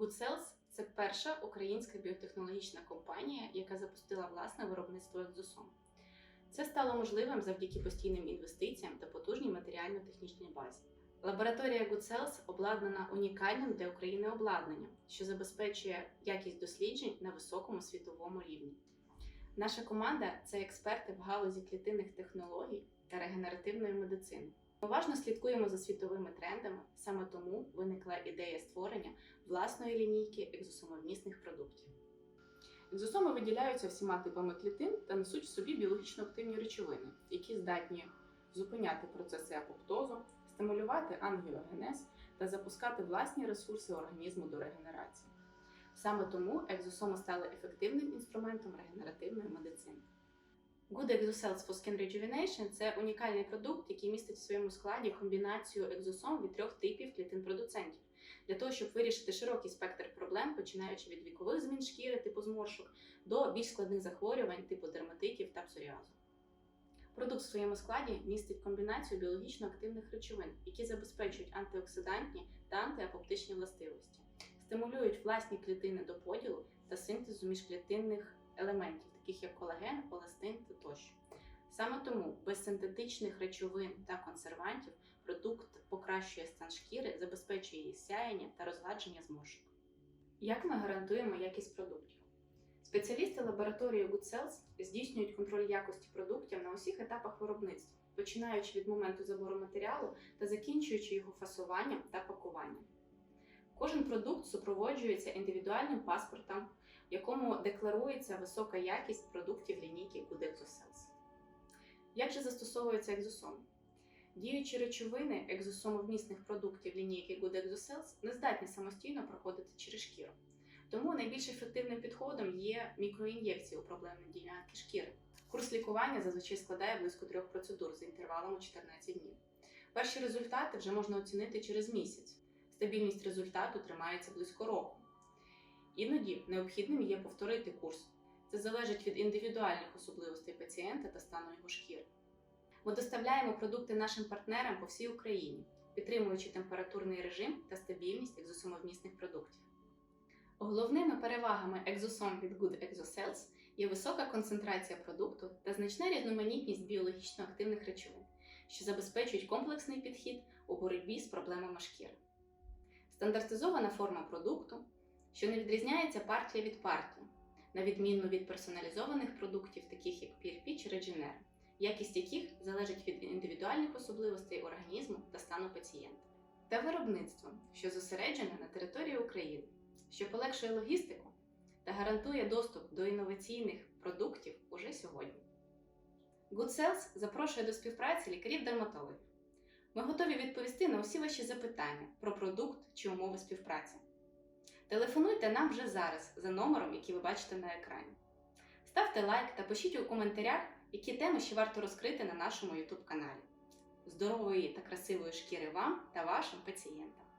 GoodCells – це перша українська біотехнологічна компанія, яка запустила власне виробництво екзосом. Це стало можливим завдяки постійним інвестиціям та потужній матеріально-технічній базі. Лабораторія GoodCells обладнана унікальним для України обладнанням, що забезпечує якість досліджень на високому світовому рівні. Наша команда це експерти в галузі клітинних технологій та регенеративної медицини. Уважно слідкуємо за світовими трендами, саме тому виникла ідея створення власної лінійки екзосомовмісних продуктів. Екзосоми виділяються всіма типами клітин та несуть в собі біологічно активні речовини, які здатні зупиняти процеси апоптозу, стимулювати ангіогенез та запускати власні ресурси організму до регенерації. Саме тому екзосоми стали ефективним інструментом регенеративної медицини. Good Exocells for Skin Rejuvenation – це унікальний продукт, який містить в своєму складі комбінацію екзосом від трьох типів клітин-продуцентів для того, щоб вирішити широкий спектр проблем, починаючи від вікових змін шкіри, типу зморшок, до більш складних захворювань, типу дерматитів та псоріазу. Продукт в своєму складі містить комбінацію біологічно активних речовин, які забезпечують антиоксидантні та антиапоптичні властивості, стимулюють власні клітини до поділу та синтезу міжклітинних елементів, таких як колаген, еластин. Саме тому без синтетичних речовин та консервантів продукт покращує стан шкіри, забезпечує її сяєння та розгладження зморшок. Як ми гарантуємо якість продуктів? Спеціалісти лабораторії GoodCells здійснюють контроль якості продуктів на усіх етапах виробництва, починаючи від моменту забору матеріалу та закінчуючи його фасуванням та пакуванням. Кожен продукт супроводжується індивідуальним паспортом, в якому декларується висока якість продуктів лінійки Good Exocells. Як же застосовується екзосом? Діючі речовини екзосомовмісних продуктів лінійки Good Exocells не здатні самостійно проходити через шкіру. Тому найбільш ефективним підходом є мікроін'єкції у проблемні ділянки шкіри. Курс лікування зазвичай складає близько трьох процедур з інтервалом у 14 днів. Перші результати вже можна оцінити через місяць. Стабільність результату тримається близько року. Іноді необхідним є повторити курс. Це залежить від індивідуальних особливостей пацієнта та стану його шкіри. Ми доставляємо продукти нашим партнерам по всій Україні, підтримуючи температурний режим та стабільність екзосомовмісних продуктів. Головними перевагами екзосом від Good Exocells є висока концентрація продукту та значна різноманітність біологічно активних речовин, що забезпечують комплексний підхід у боротьбі з проблемами шкіри. Стандартизована форма продукту, що не відрізняється партія від партії, на відміну від персоналізованих продуктів, таких як PRP чи Regener, якість яких залежить від індивідуальних особливостей організму та стану пацієнта, та виробництво, що зосереджене на території України, що полегшує логістику та гарантує доступ до інноваційних продуктів уже сьогодні. GoodCells запрошує до співпраці лікарів-дерматологів. Ми готові відповісти на усі ваші запитання про продукт чи умови співпраці. Телефонуйте нам вже зараз за номером, який ви бачите на екрані. Ставте лайк та пишіть у коментарях, які теми ще варто розкрити на нашому YouTube каналі. Здорової та красивої шкіри вам та вашим пацієнтам!